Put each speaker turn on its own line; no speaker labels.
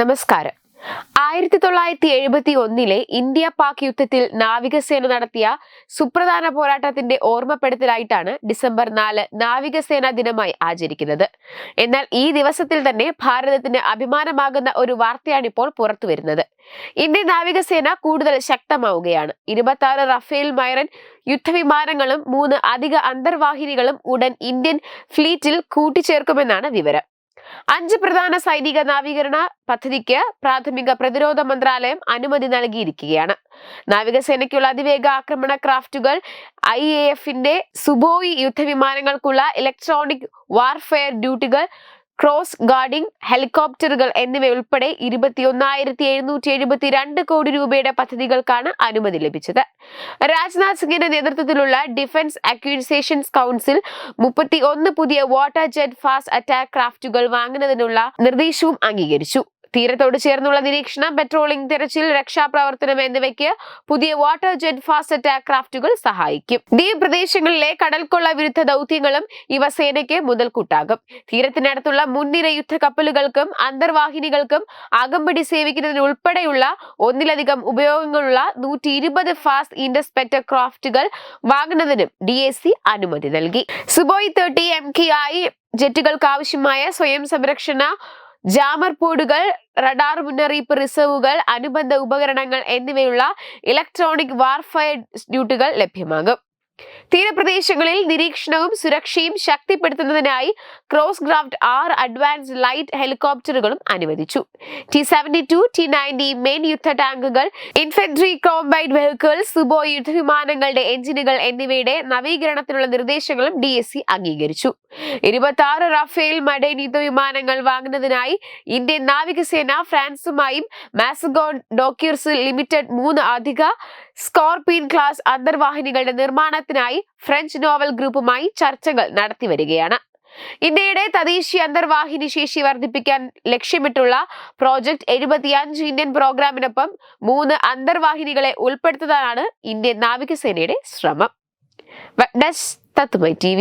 നമസ്കാരം. ആയിരത്തി തൊള്ളായിരത്തി എഴുപത്തി ഒന്നിലെ ഇന്ത്യ പാക് യുദ്ധത്തിൽ നാവികസേന നടത്തിയ സുപ്രധാന പോരാട്ടത്തിന്റെ ഓർമ്മപ്പെടുത്തലായിട്ടാണ് ഡിസംബർ നാല് നാവികസേനാ ദിനമായി ആചരിക്കുന്നത്. എന്നാൽ ഈ ദിവസത്തിൽ തന്നെ ഭാരതത്തിന് അഭിമാനമാകുന്ന ഒരു വാർത്തയാണിപ്പോൾ പുറത്തുവരുന്നത് ഇന്ത്യൻ നാവികസേന കൂടുതൽ ശക്തമാവുകയാണ്. ഇരുപത്തി ആറ് റഫേൽ മൈറൻ യുദ്ധവിമാനങ്ങളും മൂന്ന് അധിക അന്തർവാഹിനികളും ഉടൻ ഇന്ത്യൻ ഫ്ലീറ്റിൽ കൂട്ടിച്ചേർക്കുമെന്നാണ് വിവരം. അഞ്ച് പ്രധാന സൈനിക നാവീകരണ പദ്ധതിക്ക് പ്രാഥമിക പ്രതിരോധ മന്ത്രാലയം അനുമതി നൽകിയിരിക്കുകയാണ്. നാവികസേനയ്ക്കുള്ള അതിവേഗ ആക്രമണ ക്രാഫ്റ്റുകൾ ഐ എ എഫിന്റെ സുബോയി യുദ്ധവിമാനങ്ങൾക്കുള്ള ഇലക്ട്രോണിക് വാർഫെയർ ഡ്യൂട്ടികൾ ക്രോസ് ഗാർഡിംഗ് ഹെലികോപ്റ്ററുകൾ എന്നിവയുൾപ്പെടെ ഇരുപത്തിയൊന്നായിരത്തി എഴുന്നൂറ്റി എഴുപത്തിരണ്ട് കോടി രൂപയുടെ പദ്ധതികൾക്കാണ് അനുമതി ലഭിച്ചത്. രാജ്നാഥ് സിംഗിന്റെ നേതൃത്വത്തിലുള്ള ഡിഫൻസ് അക്വിസേഷൻസ് കൗൺസിൽ മുപ്പത്തി ഒന്ന് പുതിയ വാട്ടർ ജെറ്റ് ഫാസ്റ്റ് അറ്റാക്ക് ക്രാഫ്റ്റുകൾ വാങ്ങുന്നതിനുള്ള നിർദ്ദേശവും അംഗീകരിച്ചു. തീരത്തോട് ചേർന്നുള്ള നിരീക്ഷണം പെട്രോളിംഗ് തിരച്ചിൽ രക്ഷാപ്രവർത്തനം എന്നിവയ്ക്ക് പുതിയ വാട്ടർ ജെറ്റ് ഫാസ്റ്റ് ക്രാഫ്റ്റുകൾ സഹായിക്കും. ദ്വീപ് പ്രദേശങ്ങളിലെ കടൽക്കൊള്ള വിരുദ്ധ ദൗത്യങ്ങളും ഇവ സേനയ്ക്ക് മുതൽക്കൂട്ടാകും. തീരത്തിനടുത്തുള്ള മുൻനിര യുദ്ധ കപ്പലുകൾക്കും അന്തർവാഹിനികൾക്കും അകമ്പടി സേവിക്കുന്നതിനുൾപ്പെടെയുള്ള ഒന്നിലധികം ഉപയോഗങ്ങളുള്ള നൂറ്റി ഇരുപത് ഫാസ്റ്റ് ഇൻഡസ്പെക്ടർ ക്രാഫ്റ്റുകൾ വാങ്ങുന്നതിനും ഡി സി അനുമതി നൽകി. സുബോയ് തേർട്ടി എം കെ ആയി ജെറ്റുകൾക്ക് ആവശ്യമായ സ്വയം സംരക്ഷണ ജാമർ പോഡുകൾ റഡാർ മുന്നറിയിപ്പ് റിസർവുകൾ അനുബന്ധ ഉപകരണങ്ങൾ എന്നിവയുള്ള ഇലക്ട്രോണിക് വാർഫയർ ഡ്യൂട്ടികൾ ലഭ്യമാകും. തീരപ്രദേശങ്ങളിൽ നിരീക്ഷണവും സുരക്ഷയും ശക്തിപ്പെടുത്തുന്നതിനായി ക്രോസ് ക്രാഫ്റ്റ് ആറ് അഡ്വാൻസ് ലൈറ്റ് ഹെലികോപ്റ്ററുകളും അനുവദിച്ചു. T seventy two T ninety main യുദ്ധ ടാങ്കുകൾ ഇൻഫെൻട്രി കോംബൈഡ് വെഹിക്കിൾ സുബോയ് യുദ്ധവിമാനങ്ങളുടെ എഞ്ചിനുകൾ എന്നിവയുടെ നവീകരണത്തിനുള്ള നിർദ്ദേശങ്ങളും ഡി എസ് സി അംഗീകരിച്ചു. ഇരുപത്തി ആറ് റഫേൽ മഡൈൻ യുദ്ധവിമാനങ്ങൾ വാങ്ങുന്നതിനായി ഇന്ത്യൻ നാവികസേന ഫ്രാൻസുമായും മാസഗോൺ ഡോക്യൂർസ് ലിമിറ്റഡ് മൂന്ന് അധിക സ്കോർപിയൻ ക്ലാസ് അന്തർവാഹിനികളുടെ നിർമ്മാണത്തിനായി ഫ്രഞ്ച് നോവൽ ഗ്രൂപ്പുമായി ചർച്ചകൾ നടത്തി വരികയാണ്. ഇന്ത്യയുടെ തദ്ദേശീയ അന്തർവാഹിനി ശേഷി വർദ്ധിപ്പിക്കാൻ ലക്ഷ്യമിട്ടുള്ള പ്രോജക്ട് എഴുപത്തിയഞ്ച് ഇന്ത്യൻ പ്രോഗ്രാമിനൊപ്പം മൂന്ന് അന്തർവാഹിനികളെ ഉൾപ്പെടുത്തുന്നതാണ് ഇന്ത്യൻ നാവികസേനയുടെ ശ്രമം. തത്തുമൈ ടി